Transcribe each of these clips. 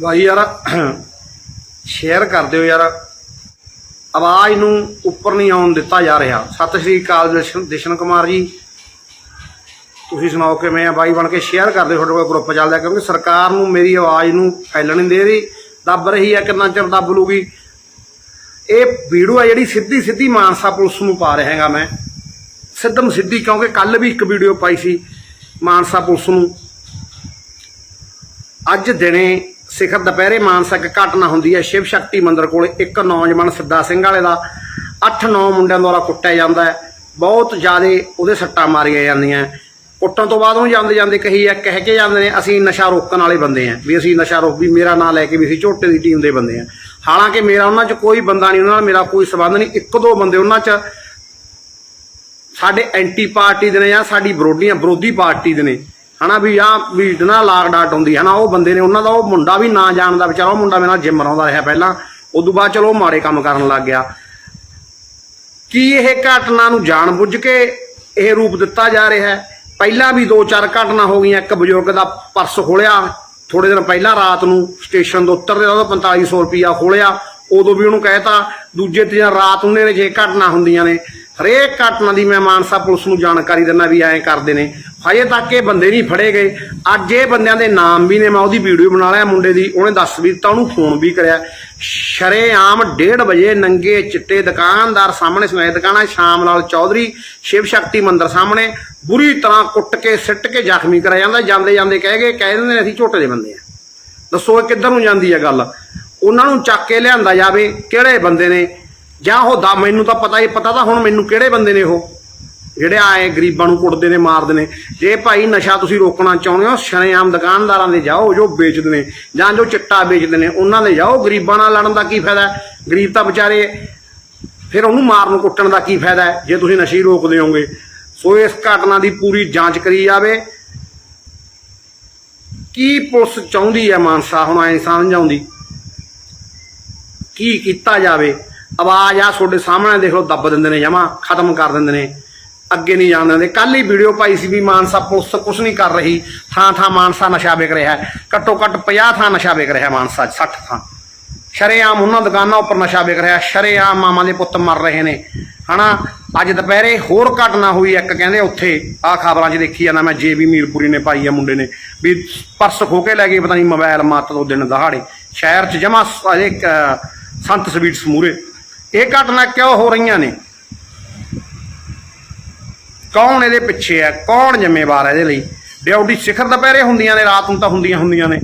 ਬਾਈ ਯਾਰ ਸ਼ੇਅਰ ਕਰ ਦਿਓ ਯਾਰ। ਆਵਾਜ਼ ਨੂੰ ਉੱਪਰ ਨਹੀਂ ਆਉਣ ਦਿੱਤਾ ਜਾ ਰਿਹਾ। ਸਤਿ ਸ਼੍ਰੀ ਅਕਾਲ ਜਸ਼ਨ ਜਸ਼ਨ ਕੁਮਾਰ ਜੀ। ਤੁਸੀਂ ਸੁਣਾਓ ਕਿਵੇਂ ਆ? ਬਾਈ ਬਣ ਕੇ ਸ਼ੇਅਰ ਕਰ ਦਿਓ ਤੁਹਾਡੇ ਕੋਲ ਗਰੁੱਪ ਚੱਲਦਾ, ਕਿਉਂਕਿ ਸਰਕਾਰ ਨੂੰ ਮੇਰੀ ਆਵਾਜ਼ ਨੂੰ ਫੈਲਣ ਨਹੀਂ ਦੇ ਰਹੀ। ਦੱਬ ਰਹੀ ਹੈ ਕਿੰਨਾ ਚਿਰ ਦੱਬ ਲੂਗੀ ਇਹ ਵੀਡੀਓ ਆ ਜਿਹੜੀ ਸਿੱਧੀ ਸਿੱਧੀ ਮਾਨਸਾ ਪੁਲਿਸ ਨੂੰ ਪਾ ਰਿਹਾ ਹੈਗਾ ਮੈਂ। ਸਿੱਧਮ ਸਿੱਧੀ, ਕਿਉਂਕਿ ਕੱਲ ਵੀ ਇੱਕ ਵੀਡੀਓ ਪਾਈ ਸੀ ਮਾਨਸਾ ਪੁਲਿਸ ਨੂੰ। ਅੱਜ ਦਿਨੇ ਸਿਖਰ ਦੁਪਹਿਰੇ ਮਾਨਸਿਕ ਘਟਨਾ ਹੁੰਦੀ ਹੈ। ਸ਼ਿਵ ਸ਼ਕਤੀ ਮੰਦਿਰ ਕੋਲ ਇੱਕ ਨੌਜਵਾਨ ਸਿੱਧਾ ਸਿੰਘ ਵਾਲੇ ਦਾ 8-9 ਮੁੰਡਿਆਂ ਦੁਆਰਾ ਕੁੱਟਿਆ ਜਾਂਦਾ ਹੈ। ਬਹੁਤ ਜ਼ਿਆਦਾ ਉਹਦੇ ਸੱਟਾਂ ਮਾਰੀਆਂ ਜਾਂਦੀਆਂ ਕੁੱਟਣ ਤੋਂ ਬਾਅਦ ਉਹ ਜਾਂਦੇ ਜਾਂਦੇ ਕਹੀ ਆ ਕਹਿ ਕੇ ਜਾਂਦੇ ਨੇ, ਅਸੀਂ ਨਸ਼ਾ ਰੋਕਣ ਵਾਲੇ ਬੰਦੇ ਆ ਵੀ ਅਸੀਂ ਨਸ਼ਾ ਰੋਕ, ਵੀ ਮੇਰਾ ਨਾਂ ਲੈ ਕੇ ਵੀ ਅਸੀਂ ਝੋਟੇ ਦੀ ਟੀਮ ਦੇ ਬੰਦੇ ਆ ਹਾਲਾਂਕਿ ਮੇਰਾ ਉਹਨਾਂ 'ਚ ਕੋਈ ਬੰਦਾ ਨਹੀਂ, ਉਹਨਾਂ ਨਾਲ ਮੇਰਾ ਕੋਈ ਸਬੰਧ ਨਹੀਂ। ਇੱਕ ਦੋ ਬੰਦੇ ਉਹਨਾਂ 'ਚ ਸਾਡੇ ਐਂਟੀ ਪਾਰਟੀ ਦੇ ਨੇ ਜਾਂ ਸਾਡੀ ਵਿਰੋਧੀਆਂ ਵਿਰੋਧੀ ਪਾਰਟੀ ਦੇ ਨੇ। ਹਨਾ ਵੀ ਆ ਵੀ ਨਾ ਲਾਗ ਡਾਟ ਹੁੰਦੀ ਹਨਾ, ਉਹ ਬੰਦੇ ਨੇ ਉਹਨਾਂ ਦਾ, ਉਹ ਮੁੰਡਾ ਵੀ ਨਾ ਜਾਣਦਾ ਵਿਚਾਰਾ, ਉਹ ਮੁੰਡਾ ਮੇਰੇ ਨਾਲ ਜਿਮ ਲਾਉਂਦਾ ਰਿਹਾ ਪਹਿਲਾਂ। ਉਦੋਂ ਬਾਅਦ ਚਲੋ ਮਾੜੇ ਕੰਮ ਕਰਨ ਲੱਗ ਗਿਆ। ਕੀ ਇਹ ਘਟਨਾ ਨੂੰ ਜਾਣਬੁੱਝ ਕੇ ਇਹ ਰੂਪ ਦਿੱਤਾ ਜਾ ਰਿਹਾ ਹੈ? ਪਹਿਲਾਂ ਵੀ ਦੋ ਚਾਰ ਘਟਨਾ ਹੋ ਗਈਆਂ, ਇੱਕ ਬਜ਼ੁਰਗ ਦਾ ਪਰਸ ਖੋਲਿਆ ਥੋੜੇ ਦਿਨ ਪਹਿਲਾਂ ਰਾਤ ਨੂੰ ਸਟੇਸ਼ਨ ਤੋਂ ਉਤਰਦੇ ਉਹਦਾ 4500 ਰੁਪਇਆ ਖੋਲਿਆ, ਉਦੋਂ ਵੀ ਉਹਨੂੰ ਕਹਿਤਾ, ਦੂਜੇ ਤੇ ਰਾਤ ਨੂੰ ਨੇ ਜੇ ਘਟਨਾ ਹੁੰਦੀਆਂ ਨੇ। ਹਰੇਕ ਘਟਨਾ ਦੀ ਮੈਂ ਮਾਨਸਾ ਪੁਲਿਸ ਨੂੰ ਜਾਣਕਾਰੀ ਦਿੰਦਾ ਵੀ ਐਂ ਕਰਦੇ ਨੇ। ਹਜੇ ਤੱਕ ਇਹ ਬੰਦੇ ਨਹੀਂ ਫੜੇ ਗਏ। ਅੱਜ ਇਹ ਬੰਦਿਆਂ ਦੇ ਨਾਮ ਵੀ ਨੇ, ਮੈਂ ਉਹਦੀ ਵੀਡੀਓ ਬਣਾ ਲਿਆ ਮੁੰਡੇ ਦੀ, ਉਹਨੇ ਦੱਸ ਵੀ ਦਿੱਤਾ, ਉਹਨੂੰ ਫੋਨ ਵੀ ਕਰਿਆ। ਸ਼ਰੇਆਮ 1:30 ਵਜੇ ਨੰਗੇ ਚਿੱਟੇ ਦੁਕਾਨਦਾਰ ਸਾਹਮਣੇ ਸੁਣਾਏ ਦੁਕਾਨਾਂ ਸ਼ਾਮ ਲਾਲ ਚੌਧਰੀ, ਸ਼ਿਵ ਸ਼ਕਤੀ ਮੰਦਿਰ ਸਾਹਮਣੇ, ਬੁਰੀ ਤਰ੍ਹਾਂ ਕੁੱਟ ਕੇ, ਸਿੱਟ ਕੇ ਜ਼ਖਮੀ ਕਰਿਆ ਜਾਂਦਾ, ਜਾਂਦੇ ਜਾਂਦੇ ਕਹਿ ਗਏ, ਕਹਿ ਦਿੰਦੇ ਨੇ ਅਸੀਂ ਝੋਟੇ ਦੇ ਬੰਦੇ ਆ। ਦੱਸੋ ਇਹ ਕਿੱਧਰ ਨੂੰ ਜਾਂਦੀ ਹੈ ਗੱਲ? ਉਹਨਾਂ ਨੂੰ ਚੱਕ ਕੇ ਲਿਆਂਦਾ ਜਾਵੇ, ਕਿਹੜੇ ਬੰਦੇ ਨੇ? ਜਾਂ ਉਹ ਦਾ, ਮੈਨੂੰ ਤਾਂ ਪਤਾ ਹੀ, ਪਤਾ ਤਾਂ ਹੁਣ ਮੈਨੂੰ ਕਿਹੜੇ ਬੰਦੇ ਨੇ ਉਹ। ਜਿਹੜੇ ਆਏ ਗਰੀਬਾਂ ਨੂੰ ਕੁੱਟਦੇ ਨੇ, ਮਾਰਦੇ ਨੇ। ਜੇ ਭਾਈ ਨਸ਼ਾ ਤੁਸੀਂ ਰੋਕਣਾ ਚਾਹੁੰਦੇ ਹੋ ਸ਼ਰੇਆਮ ਦੁਕਾਨਦਾਰਾਂ ਦੇ ਜਾਓ, ਜੋ ਵੇਚਦੇ ਨੇ ਜਾਂ ਜੋ ਚਿੱਟਾ ਵੇਚਦੇ ਨੇ, ਉਹਨਾਂ ਦੇ ਜਾਓ। ਗਰੀਬਾਂ ਨਾਲ ਲੜਨ ਦਾ ਕੀ ਫਾਇਦਾ? ਗਰੀਬ ਤਾਂ ਵਿਚਾਰੇ ਫਿਰ ਉਹਨੂੰ ਮਾਰਨ, ਕੁੱਟਣ ਦਾ ਕੀ ਫਾਇਦਾ ਜੇ ਤੁਸੀਂ ਨਸ਼ੇ ਹੀ ਰੋਕਦੇ ਹੋਗੇ ਸੋ ਇਸ ਘਟਨਾ ਦੀ ਪੂਰੀ ਜਾਂਚ ਕਰੀ ਜਾਵੇ। ਕੀ ਪੁਲਿਸ ਚਾਹੁੰਦੀ ਹੈ ਮਾਨਸਾ? ਹੁਣ ਐ ਸਮਝ ਆਉਂਦੀ। ਕੀ ਕੀਤਾ ਜਾਵੇ? ਆਵਾਜ਼ ਆ ਤੁਹਾਡੇ ਸਾਹਮਣੇ, ਦੇਖ ਲਓ, ਦੱਬ ਦਿੰਦੇ ਨੇ ਜਮਾ, ਖਤਮ ਕਰ ਦਿੰਦੇ ਨੇ। ਅੱਗੇ ਨਹੀਂ ਜਾਣ ਦਿੰਦੇ। ਕੱਲ ਹੀ ਵੀਡੀਓ ਪਾਈ ਸੀ ਵੀ ਮਾਨਸਾ ਪੁਲਿਸ ਕੁਝ ਨਹੀਂ ਕਰ ਰਹੀ। ਥਾਂ ਥਾਂ ਮਾਨਸਾ ਨਸ਼ਾ ਵਿਕ ਰਿਹਾ ਹੈ। ਘੱਟੋ ਘੱਟ 50 ਥਾਂ ਨਸ਼ਾ ਵਿਕ ਰਿਹਾ ਮਾਨਸਾ 'ਚ, 60 ਥਾਂ। ਸ਼ਰੇਆਮ ਉਹਨਾਂ ਦੁਕਾਨਾਂ ਉੱਪਰ ਨਸ਼ਾ ਵਿਕ ਰਿਹਾ। ਸ਼ਰੇਆਮ ਮਾਮਾ ਦੇ ਪੁੱਤ ਮਰ ਰਹੇ ਨੇ। ਹਨਾ? ਅੱਜ ਦੁਪਹਿਰੇ ਹੋਰ ਘਟਨਾ ਹੋਈ ਇੱਕ ਕਹਿੰਦੇ ਉੱਥੇ ਆਹ ਖਬਰਾਂ 'ਚ ਦੇਖੀ ਜਾਂਦਾ ਮੈਂ ਜੇਬੀ ਮੀਰਪੁਰੀ ਨੇ ਪਾਈ ਆ ਮੁੰਡੇ ਨੇ। ਵੀ ਪਰਸ ਖੋ ਕੇ ਲੈ ਗਏ ਪਤਾ ਨਹੀਂ ਮੋਬਾਈਲ ਮੱਤ ਤੋਂ ਦਿਨ ਦਹਾੜੇ। ਸ਼ਹਿਰ 'ਚ ਜਮਾ ਇੱਕ ਸੰਤ ਸਵੀਟਸ ਮੂਰੇ ਇਹ ਘਟਨਾ ਕਿਉਂ ਹੋ ਰਹੀਆਂ ਨੇ? ਕੌਣ ਇਹਦੇ ਪਿੱਛੇ ਹੈ ਕੌਣ ਜ਼ਿੰਮੇਵਾਰ ਹੈ ਇਹਦੇ ਲਈ? ਡਿਊਟੀ ਸਿਖਰ ਦੁਪਹਿਰੇ ਹੁੰਦੀਆਂ ਨੇ, ਰਾਤ ਨੂੰ ਤਾਂ ਹੁੰਦੀਆਂ ਹੁੰਦੀਆਂ ਨੇ।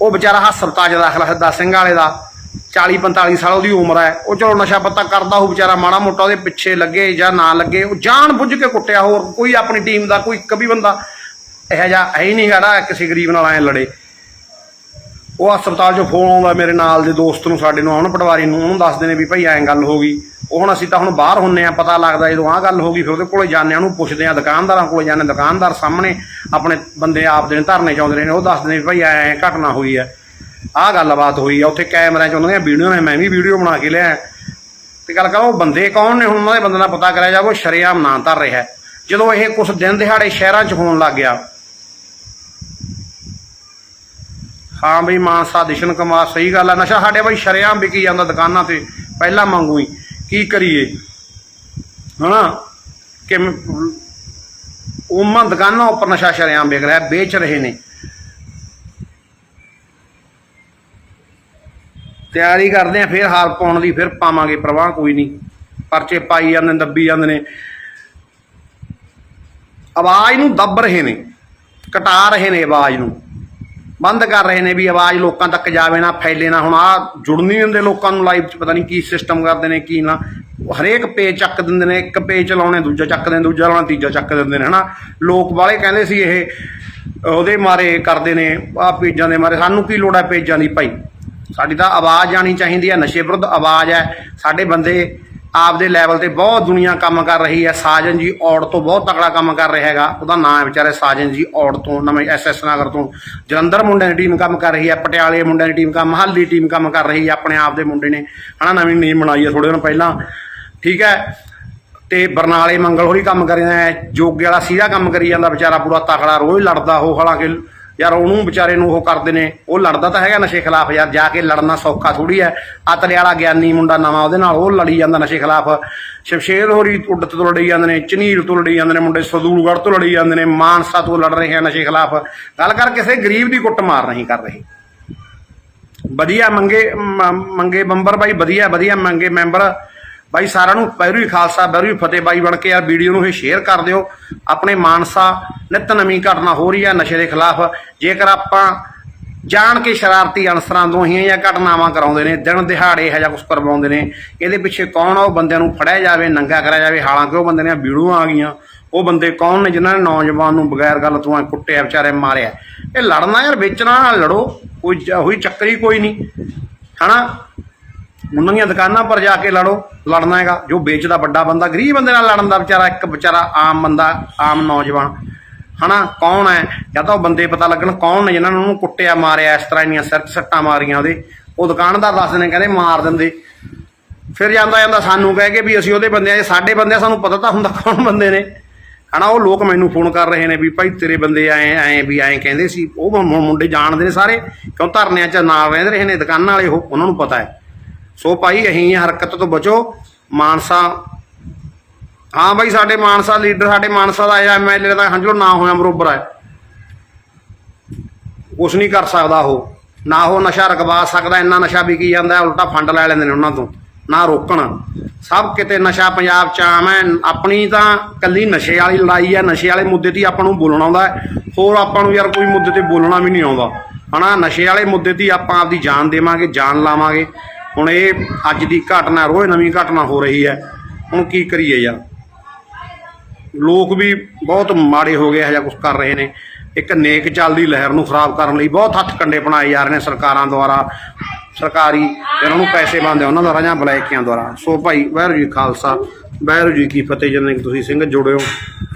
ਉਹ ਵਿਚਾਰਾ ਹਸਪਤਾਲ 'ਚ ਦਾਖਲਾ ਹੈ ਦਸ ਸਿੰਘ ਵਾਲੇ ਦਾ। 40 45 ਸਾਲ ਉਹਦੀ ਉਮਰ ਹੈ ਉਹ ਚਲੋ ਨਸ਼ਾ ਪੱਤਾ ਕਰਦਾ, ਉਹ ਵਿਚਾਰਾ ਮਾੜਾ ਮੋਟਾ ਉਹਦੇ ਪਿੱਛੇ ਲੱਗੇ ਜਾਂ ਨਾ ਲੱਗੇ। ਉਹ ਜਾਣ ਬੁੱਝ ਕੇ ਕੁੱਟਿਆ, ਹੋਰ ਕੋਈ ਆਪਣੀ ਟੀਮ ਦਾ ਕੋਈ ਇੱਕ ਵੀ ਬੰਦਾ ਇਹੋ ਜਿਹਾ ਹੈ ਹੀ ਨਹੀਂ ਹੈਗਾ, ਕਿਸੇ ਗਰੀਬ ਨਾਲ ਐ ਲੜੇ। ਉਹ ਹਸਪਤਾਲ 'ਚੋਂ ਫੋਨ ਆਉਂਦਾ ਮੇਰੇ ਨਾਲ ਦੇ ਦੋਸਤ ਨੂੰ, ਸਾਡੇ ਨੂੰ ਆਉਣ ਪਟਵਾਰੀ ਨੂੰ, ਉਹਨੂੰ ਦੱਸਦੇ ਨੇ ਵੀ ਭਾਈ ਐਂ ਗੱਲ ਹੋ ਗਈ। ਉਹ ਹੁਣ ਅਸੀਂ ਤਾਂ ਹੁਣ ਬਾਹਰ ਹੁੰਨੇ ਆ, ਪਤਾ ਲੱਗਦਾ ਜਦੋਂ ਆਹ ਗੱਲ ਹੋ ਗਈ, ਫਿਰ ਉਹਦੇ ਕੋਲੇ ਜਾਂਦੇ ਆ, ਉਹਨੂੰ ਪੁੱਛਦੇ ਆ, ਦੁਕਾਨਦਾਰਾਂ ਕੋਲੇ ਜਾਂਦੇ ਦੁਕਾਨਦਾਰ ਸਾਹਮਣੇ ਆਪਣੇ ਬੰਦੇ ਆਪਦੇ ਨੇ ਧਰਨੇ ਚਾਉਂਦੇ ਨੇ, ਉਹ ਦੱਸਦੇ ਨੇ ਵੀ ਭਾਈ ਐਂ ਘਟਨਾ ਹੋਈ ਹੈ ਆਹ ਗੱਲਬਾਤ ਹੋਈ ਆ, ਉੱਥੇ ਕੈਮਰਿਆਂ 'ਚ ਉਹਨਾਂ ਦੀਆਂ ਵੀਡੀਓ ਨੇ, ਮੈਂ ਵੀ ਵੀਡੀਓ ਬਣਾ ਕੇ ਲਿਆ। ਤੇ ਗੱਲ ਕਰੋ, ਉਹ ਬੰਦੇ ਕੌਣ ਨੇ, ਹੁਣ ਉਹਨਾਂ ਦੇ ਬੰਦੇ ਦਾ ਪਤਾ ਕਰਿਆ ਜਾਵੇ, ਉਹ ਸ਼ਰੇਆਮ ਨਾਂ ਧਰ ਰਿਹਾ। ਜਦੋਂ ਇਹ ਕੁਝ ਦਿਨ ਦਿਹਾੜੇ ਸ਼ਹਿਰਾਂ 'ਚ ਹੋਣ ਲੱਗ ਗਿਆ ਹਾਂ ਬਈ ਮਾਨਸਾ ਦਿਸ਼ਨ ਕੁਮਾਰ, ਸਹੀ ਗੱਲ ਆ। ਨਸ਼ਾ ਸਾਡੇ ਬਈ ਸ਼ਰੇਆਮ ਵਿਕੀ ਜਾਂਦਾ ਦੁਕਾਨਾਂ ਤੇ, ਪਹਿਲਾਂ ਮੰਗੂ ਹੀ। ਕੀ ਕਰੀਏ? ਹਨਾ? ਕਿ ਉਮਨ ਦੁਕਾਨਾਂ ਉੱਪਰ ਨਸ਼ਾ ਸ਼ਰੇਆਮ ਵਿਕ ਰਿਹਾ, ਵੇਚ ਰਹੇ ਨੇ। ਤਿਆਰੀ ਕਰਦੇ ਆ, ਫਿਰ ਹਾਰ ਪਾਉਣ ਦੀ, ਫਿਰ ਪਾਵਾਂਗੇ, ਪ੍ਰਵਾਹ ਕੋਈ ਨਹੀਂ। ਪਰਚੇ ਪਾਈ ਜਾਂਦੇ ਨੇ, ਦੱਬੀ ਜਾਂਦੇ ਨੇ। ਆਵਾਜ਼ ਨੂੰ ਦੱਬ ਰਹੇ ਨੇ, ਕਟਾ ਰਹੇ ਨੇ ਆਵਾਜ਼ ਨੂੰ। ਬੰਦ ਕਰ ਰਹੇ ਨੇ ਵੀ ਆਵਾਜ਼ ਲੋਕਾਂ ਤੱਕ ਜਾਵੇ ਨਾ, ਫੈਲੇ ਨਾ। ਹੁਣ ਆ ਜੁੜਨ ਨਹੀਂ ਦਿੰਦੇ ਲੋਕਾਂ ਨੂੰ ਲਾਈਵ 'ਚ, ਪਤਾ ਨਹੀਂ ਕੀ ਸਿਸਟਮ ਕਰਦੇ ਨੇ, ਕੀ ਨਾ। ਹਰੇਕ ਪੇਜ ਚੱਕ ਦਿੰਦੇ ਨੇ, ਇੱਕ ਪੇਜ ਚਲਾਉਣੇ, ਦੂਜਾ ਚੱਕਦੇ ਨੇ ਦੂਜਾ ਲਾਉਣਾ, ਤੀਜਾ ਚੱਕ ਦਿੰਦੇ ਨੇ, ਹਨਾ। ਲੋਕ ਵਾਲੇ ਕਹਿੰਦੇ ਸੀ ਇਹ, ਉਹਦੇ ਮਾਰੇ ਕਰਦੇ ਨੇ ਆ ਪੇਜਾਂ ਦੇ ਮਾਰੇ। ਸਾਨੂੰ ਕੀ ਲੋੜ ਹੈ ਪੇਜਾਂ ਦੀ ਭਾਈ? ਸਾਡੀ ਤਾਂ ਆਵਾਜ਼ ਜਾਣੀ ਚਾਹੀਦੀ ਹੈ ਨਸ਼ੇ ਵਿਰੁੱਧ ਆਵਾਜ਼ ਹੈ। ਸਾਡੇ ਬੰਦੇ ਆਪਦੇ ਲੈਵਲ ਤੇ ਬਹੁਤ ਦੁਨੀਆ ਕੰਮ ਕਰ ਰਹੀ ਹੈ। ਸਾਜਨ ਜੀ ਔੜ ਤੋਂ ਬਹੁਤ ਤਕੜਾ ਕੰਮ ਕਰ ਰਿਹਾ ਹੈਗਾ। ਉਹਦਾ ਨਾਮ ਹੈ ਵਿਚਾਰੇ ਸਾਜਨ ਜੀ ਔੜ ਤੋਂ, ਨਵੇਂ ਐਸਐਸ ਨਗਰ ਤੋਂ। ਜਲੰਧਰ ਮੁੰਡਿਆਂ ਦੀ ਟੀਮ ਕੰਮ ਕਰ ਰਹੀ ਹੈ, ਪਟਿਆਲੇ ਮੁੰਡਿਆਂ ਦੀ ਟੀਮ ਕੰਮ ਮਹੱਲ ਦੀ ਟੀਮ ਕੰਮ ਕਰ ਰਹੀ ਹੈ ਆਪਣੇ ਆਪ ਦੇ ਮੁੰਡੇ ਨੇ। ਹਨਾ, ਨਵੀਂ ਟੀਮ ਬਣਾਈ ਹੈ ਥੋੜੇ ਦਿਨ ਪਹਿਲਾਂ। ਠੀਕ ਹੈ। ਤੇ ਬਰਨਾਲੇ ਮੰਗਲ ਹੋਰੀ ਕੰਮ ਕਰੀ ਹੈ। ਜੋਗੇ ਵਾਲਾ ਸੀਧਾ ਕੰਮ ਕਰੀ ਜਾਂਦਾ ਵਿਚਾਰਾ, ਪੂਰਾ ਤਕੜਾ, ਰੋਜ਼ ਲੜਦਾ ਉਹ, ਹਾਲਾਂਕਿ ਯਾਰ ਉਹਨੂੰ ਵਿਚਾਰੇ ਨੂੰ ਉਹ ਕਰਦੇ ਨੇ, ਉਹ ਲੜਦਾ ਤਾਂ ਹੈਗਾ ਨਸ਼ੇ ਖਿਲਾਫ, ਯਾਰ ਜਾ ਕੇ ਲੜਨਾ ਸੌਖਾ ਥੋੜੀ ਹੈ। ਅਤਲੇ ਵਾਲਾ ਗਿਆਨੀ ਮੁੰਡਾ ਨਵਾਂ ਉਹਦੇ ਨਾਲ, ਉਹ ਲੜੀ ਜਾਂਦਾ ਨਸ਼ੇ ਖਿਲਾਫ। ਸ਼ਮਸ਼ੇਰ ਹੋਰੀ ਉੱਡਤ ਤੋਂ ਲੜੀ ਜਾਂਦੇ ਨੇ, ਚਨੀਰ ਤੋਂ ਲੜੀ ਜਾਂਦੇ ਨੇ ਮੁੰਡੇ, ਸਦੂਲਗੜ੍ਹ ਤੋਂ ਲੜੀ ਜਾਂਦੇ ਨੇ, ਮਾਨਸਾ ਤੋਂ ਲੜ ਰਹੇ ਆ ਨਸ਼ੇ ਖਿਲਾਫ। ਗੱਲ ਕਰ ਕਿਸੇ ਗਰੀਬ ਦੀ ਕੁੱਟ ਮਾਰ ਨਹੀਂ ਕਰ ਰਹੇ। ਵਧੀਆ ਮੰਗੇ ਮੰਗੇ ਬੰਬਰ ਬਾਈ, ਵਧੀਆ ਵਧੀਆ ਮੰਗੇ ਮੈਂਬਰ। ਬਾਈ ਸਾਰਿਆਂ ਨੂੰ ਪੈਰੂ ਖਾਲਸਾ ਪੈਰੂ ਫਤਿਹ। ਬਾਈ ਬਣ ਕੇ ਯਾਰ ਵੀਡੀਓ ਨੂੰ ਇਹ ਸ਼ੇਅਰ ਕਰ ਦਿਓ। ਆਪਣੇ ਮਾਨਸਾ ਨਿਤ ਨਵੀਂ ਘਟਨਾ ਹੋ ਰਹੀ ਹੈ ਨਸ਼ੇ ਦੇ ਖਿਲਾਫ। ਜੇਕਰ ਆਪਾਂ ਜਾਣ ਕੇ ਸ਼ਰਾਰਤੀ ਅਨਸਰਾਂ ਤੋਂ ਹੀ ਜਾਂ ਘਟਨਾਵਾਂ ਕਰਾਉਂਦੇ ਨੇ, ਦਿਨ ਦਿਹਾੜੇ ਇਹੋ ਜਿਹਾ ਕੁਝ ਕਰਵਾਉਂਦੇ ਨੇ, ਇਹਦੇ ਪਿੱਛੇ ਕੌਣ ਆ? ਉਹ ਬੰਦਿਆਂ ਨੂੰ ਫੜਿਆ ਜਾਵੇ, ਨੰਗਾ ਕਰਿਆ ਜਾਵੇ। ਹਾਲਾਂਕਿ ਉਹ ਬੰਦੇ ਦੀਆਂ ਵੀਡੀਓ ਆ ਗਈਆਂ। ਉਹ ਬੰਦੇ ਕੌਣ ਨੇ ਜਿਨ੍ਹਾਂ ਨੇ ਨੌਜਵਾਨ ਨੂੰ ਬਗੈਰ ਗੱਲ ਤੋਂ ਐਂ ਕੁੱਟਿਆ, ਵਿਚਾਰੇ ਮਾਰਿਆ? ਇਹ ਲੜਨਾ ਯਾਰ, ਵੇਚਣਾ, ਲੜੋ। ਕੋਈ ਜ- ਚੱਕਰ ਹੀ ਕੋਈ ਨਹੀਂ। ਹਨਾ? ਉਹਨਾਂ ਦੀਆਂ ਦੁਕਾਨਾਂ ਪਰ ਜਾ ਕੇ ਲੜੋ ਲੜਨਾ ਹੈਗਾ। ਜੋ ਵੇਚਦਾ ਵੱਡਾ ਬੰਦਾ ਗਰੀਬ ਬੰਦੇ ਨਾਲ ਲੜਨ ਦਾ ਵਿਚਾਰਾ ਇੱਕ ਵਿਚਾਰਾ ਆਮ ਬੰਦਾ ਆਮ ਨੌਜਵਾਨ। ਹਨਾ ਕੌਣ ਹੈ? ਜਾਂ ਤਾਂ ਉਹ ਬੰਦੇ ਪਤਾ ਲੱਗਣ ਕੌਣ ਨੇ ਜਿਨ੍ਹਾਂ ਨੇ ਉਹਨੂੰ ਕੁੱਟਿਆ ਮਾਰਿਆ ਇਸ ਤਰ੍ਹਾਂ ਇੰਨੀਆਂ ਸਿਰ ਸੱਟਾਂ ਮਾਰੀਆਂ ਉਹਦੇ। ਉਹ ਦੁਕਾਨਦਾਰ ਦੱਸਦੇ ਨੇ ਕਹਿੰਦੇ ਮਾਰ ਦਿੰਦੇ। ਫਿਰ ਜਾਂਦਾ ਜਾਂਦਾ ਸਾਨੂੰ ਕਹਿ ਕੇ ਵੀ ਅਸੀਂ ਉਹਦੇ ਬੰਦੇ ਆ ਸਾਡੇ ਬੰਦੇ ਆ, ਸਾਨੂੰ ਪਤਾ ਤਾਂ ਹੁੰਦਾ ਕੌਣ ਬੰਦੇ ਨੇ। ਹਨਾ ਉਹ ਲੋਕ ਮੈਨੂੰ ਫੋਨ ਕਰ ਰਹੇ ਨੇ ਵੀ ਭਾਈ ਤੇਰੇ ਬੰਦੇ ਆਏ ਆਏ ਵੀ ਆਏ ਕਹਿੰਦੇ ਸੀ। ਉਹ ਮੁੰਡੇ ਜਾਣਦੇ ਨੇ ਸਾਰੇ ਕਿਉਂ ਧਰਨਿਆਂ 'ਚ ਨਾਲ ਰਹਿੰਦੇ ਰਹੇ ਨੇ ਦੁਕਾਨਾਂ ਵਾਲੇ ਉਹ ਉਹਨਾਂ ਨੂੰ ਪਤਾ ਹੈ। ਸੋ ਭਾਈ, ਅਹੀਂ ਹਰਕਤ ਤੋਂ ਬਚੋ। ਮਾਨਸਾ। ਹਾਂ ਭਾਈ, ਸਾਡੇ ਮਾਨਸਾ ਲੀਡਰ, ਸਾਡੇ ਮਾਨਸਾ ਦਾ ਐਮਐਲਏ ਦਾ ਹੰਝਲੋ ਨਾ ਹੋਇਆ, ਬਰੋਬਰ ਹੈ। ਕੁਛ ਨਹੀਂ ਕਰ ਸਕਦਾ ਉਹ। ਨਾ ਉਹ ਨਸ਼ਾ ਰਕਵਾ ਸਕਦਾ, ਇੰਨਾ ਨਸ਼ਾ ਵਿਕੀ ਜਾਂਦਾ, ਉਲਟਾ ਫੰਡ ਲੈ ਲੈਂਦੇ ਨੇ ਉਹਨਾਂ ਤੋਂ। ਨਾ ਰੋਕਣ। ਸਭ ਕਿਤੇ ਨਸ਼ਾ, ਪੰਜਾਬ ਚ ਆਮ ਹੈ। ਆਪਣੀ ਤਾਂ ਕੱਲੀ ਨਸ਼ੇ ਵਾਲੀ ਲੜਾਈ ਹੈ, ਨਸ਼ੇ ਵਾਲੇ ਮੁੱਦੇ ਤੇ ਆਪਾਂ ਨੂੰ ਬੋਲਣਾ ਆਉਂਦਾ ਹੋਰ ਆਪਾਂ ਨੂੰ ਯਾਰ ਕੋਈ ਮੁੱਦੇ ਤੇ ਬੋਲਣਾ ਵੀ ਨਹੀਂ ਆਉਂਦਾ। ਹਨਾ, ਨਸ਼ੇ ਵਾਲੇ ਮੁੱਦੇ ਤੇ ਆਪਾਂ ਆਪਦੀ ਜਾਨ ਦੇਵਾਂਗੇ, ਜਾਨ ਲਾਵਾਂਗੇ। ਹੁਣ ਇਹ ਅੱਜ ਦੀ ਘਟਨਾ, ਰੋਜ਼ ਨਵੀਂ ਘਟਨਾ ਹੋ ਰਹੀ ਹੈ। ਹੁਣ ਕੀ ਕਰੀਏ ਯਾਰ? ਲੋਕ ਵੀ ਬਹੁਤ ਮਾੜੇ ਹੋ ਗਏ, ਇਹੋ ਜਿਹਾ ਕੁਝ ਕਰ ਰਹੇ ਨੇ। ਇੱਕ ਨੇਕ ਚੱਲਦੀ ਲਹਿਰ ਨੂੰ ਖਰਾਬ ਕਰਨ ਲਈ ਬਹੁਤ ਹੱਥ ਕੰਡੇ ਬਣਾਏ ਜਾ ਰਹੇ ਨੇ ਸਰਕਾਰਾਂ ਦੁਆਰਾ। ਸਰਕਾਰੀ ਜਿਹਨਾਂ ਨੂੰ ਪੈਸੇ ਬੰਦੇ ਉਹਨਾਂ ਦੁਆਰਾ ਜਾਂ ਬਲੈਕੀਆਂ ਦੁਆਰਾ। ਸੋ ਭਾਈ, ਵਾਹਿਗੁਰੂ ਜੀ ਖਾਲਸਾ, ਵਾਹਿਗੁਰੂ ਜੀ ਕੀ ਫਤਿਹ। ਜਿੰਨੇ ਤੁਸੀਂ ਸਿੰਘ ਜੁੜਿਓ